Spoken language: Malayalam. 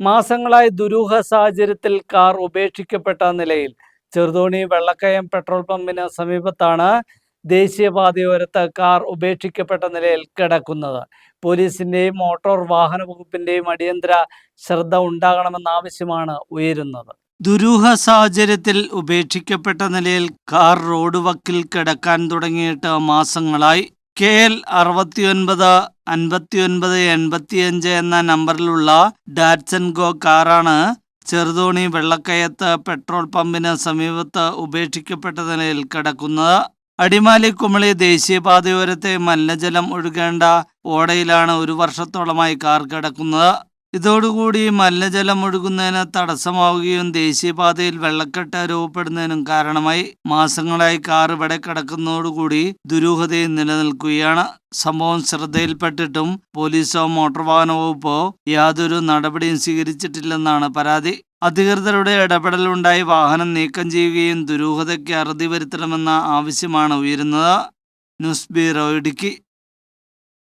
മാസങ്ങളായി ദുരൂഹ സാഹചര്യത്തിൽ കാർ ഉപേക്ഷിക്കപ്പെട്ട നിലയിൽ ചെറുതോണി വെള്ളക്കയം പെട്രോൾ പമ്പിന് സമീപത്താണ് ദേശീയപാതയോരത്ത് കാർ ഉപേക്ഷിക്കപ്പെട്ട നിലയിൽ കിടക്കുന്നത്. പോലീസിന്റെയും മോട്ടോർ വാഹന വകുപ്പിന്റെയും അടിയന്തര ശ്രദ്ധ ഉണ്ടാകണമെന്ന ആവശ്യമാണ് ഉയരുന്നത്. ദുരൂഹ സാഹചര്യത്തിൽ ഉപേക്ഷിക്കപ്പെട്ട നിലയിൽ കാർ റോഡ് വക്കിൽ കിടക്കാൻ തുടങ്ങിയിട്ട് മാസങ്ങളായി കെ എൽ അറുപത്തിയൊൻപത് അൻപത്തിയൊൻപത് എൺപത്തിയഞ്ച് എന്ന നമ്പറിലുള്ള ഡാറ്റ്സൺ ഗോ കാറാണ് ചെറുതോണി വെള്ളക്കയത്ത് പെട്രോൾ പമ്പിന് സമീപത്ത് ഉപേക്ഷിക്കപ്പെട്ട നിലയിൽ കിടക്കുന്നത്. അടിമാലി കുമളി ദേശീയപാതയോരത്തെ മലിനജലം ഒഴുകേണ്ട ഓടയിലാണ് ഒരു വർഷത്തോളമായി കാർ കിടക്കുന്നത്. ഇതോടുകൂടി മലിനജലം ഒഴുകുന്നതിന് തടസ്സമാവുകയും ദേശീയപാതയിൽ വെള്ളക്കെട്ട് രൂപപ്പെടുന്നതിനും കാരണമായി മാസങ്ങളായി കാർ ഇവിടെ കിടക്കുന്നതോടുകൂടി ദുരൂഹതയും നിലനിൽക്കുകയാണ്. സംഭവം ശ്രദ്ധയിൽപ്പെട്ടിട്ടും പോലീസോ മോട്ടോർ വാഹന വകുപ്പോ യാതൊരു നടപടിയും സ്വീകരിച്ചിട്ടില്ലെന്നാണ് പരാതി. അധികൃതരുടെ ഇടപെടലുണ്ടായി വാഹനം നീക്കം ചെയ്യുകയും ദുരൂഹതയ്ക്ക് അറുതി വരുത്തണമെന്ന ആവശ്യമാണ് ഉയരുന്നത്. News bureau Idukki.